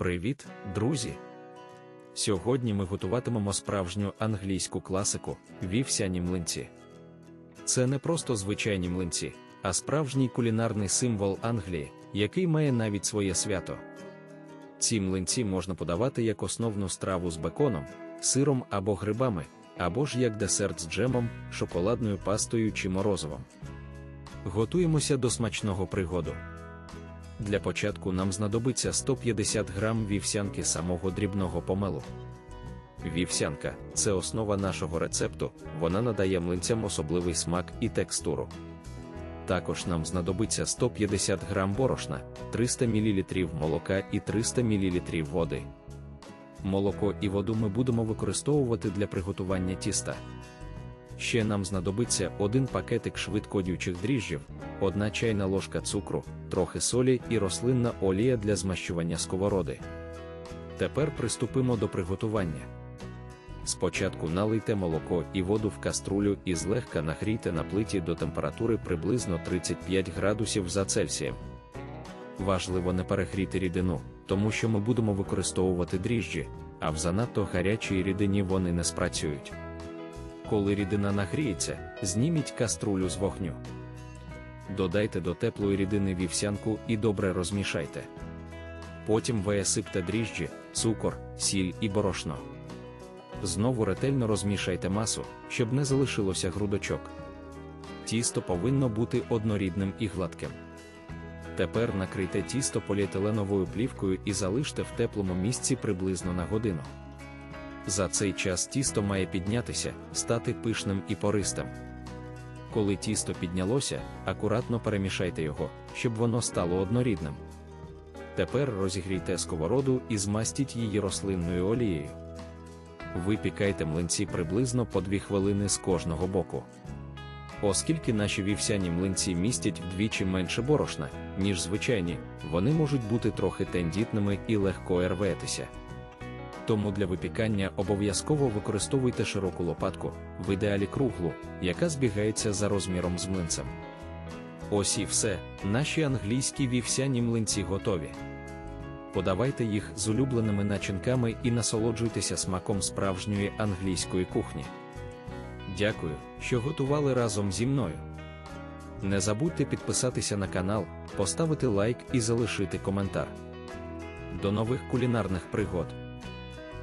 Привіт, друзі! Сьогодні ми готуватимемо справжню англійську класику вівсяні млинці. Це не просто звичайні млинці, а справжній кулінарний символ Англії, який має навіть своє свято. Ці млинці можна подавати як основну страву з беконом, сиром або грибами, або ж як десерт з джемом, шоколадною пастою чи морозивом. Готуємося до смачного пригоду. Для початку нам знадобиться 150 грам вівсянки самого дрібного помелу. Вівсянка це основа нашого рецепту, вона надає млинцям особливий смак і текстуру. Також нам знадобиться 150 грам борошна, 300 мл молока і 300 мл води. Молоко і воду ми будемо використовувати для приготування тіста. Ще нам знадобиться один пакетик швидкодіючих дріжджів, одна чайна ложка цукру, трохи солі і рослинна олія для змащування сковороди. Тепер приступимо до приготування. Спочатку налийте молоко і воду в каструлю і злегка нагрійте на плиті до температури приблизно 35 градусів за Цельсієм. Важливо не перегріти рідину, тому що ми будемо використовувати дріжджі, а в занадто гарячій рідині вони не спрацюють. Коли рідина нагріється, зніміть каструлю з вогню. Додайте до теплої рідини вівсянку і добре розмішайте. Потім висипте дріжджі, цукор, сіль і борошно. Знову ретельно розмішайте масу, щоб не залишилося грудочок. Тісто повинно бути однорідним і гладким. Тепер накрийте тісто поліетиленовою плівкою і залиште в теплому місці приблизно на годину. За цей час тісто має піднятися, стати пишним і пористим. Коли тісто піднялося, акуратно перемішайте його, щоб воно стало однорідним. Тепер розігрійте сковороду і змастіть її рослинною олією. Випікайте млинці приблизно по 2 хвилини з кожного боку. Оскільки наші вівсяні млинці містять вдвічі менше борошна, ніж звичайні, вони можуть бути трохи тендітними і легко рветися. Тому для випікання обов'язково використовуйте широку лопатку, в ідеалі круглу, яка збігається за розміром з млинцем. Ось і все, наші англійські вівсяні млинці готові. Подавайте їх з улюбленими начинками і насолоджуйтеся смаком справжньої англійської кухні. Дякую, що готували разом зі мною. Не забудьте підписатися на канал, поставити лайк і залишити коментар. До нових кулінарних пригод!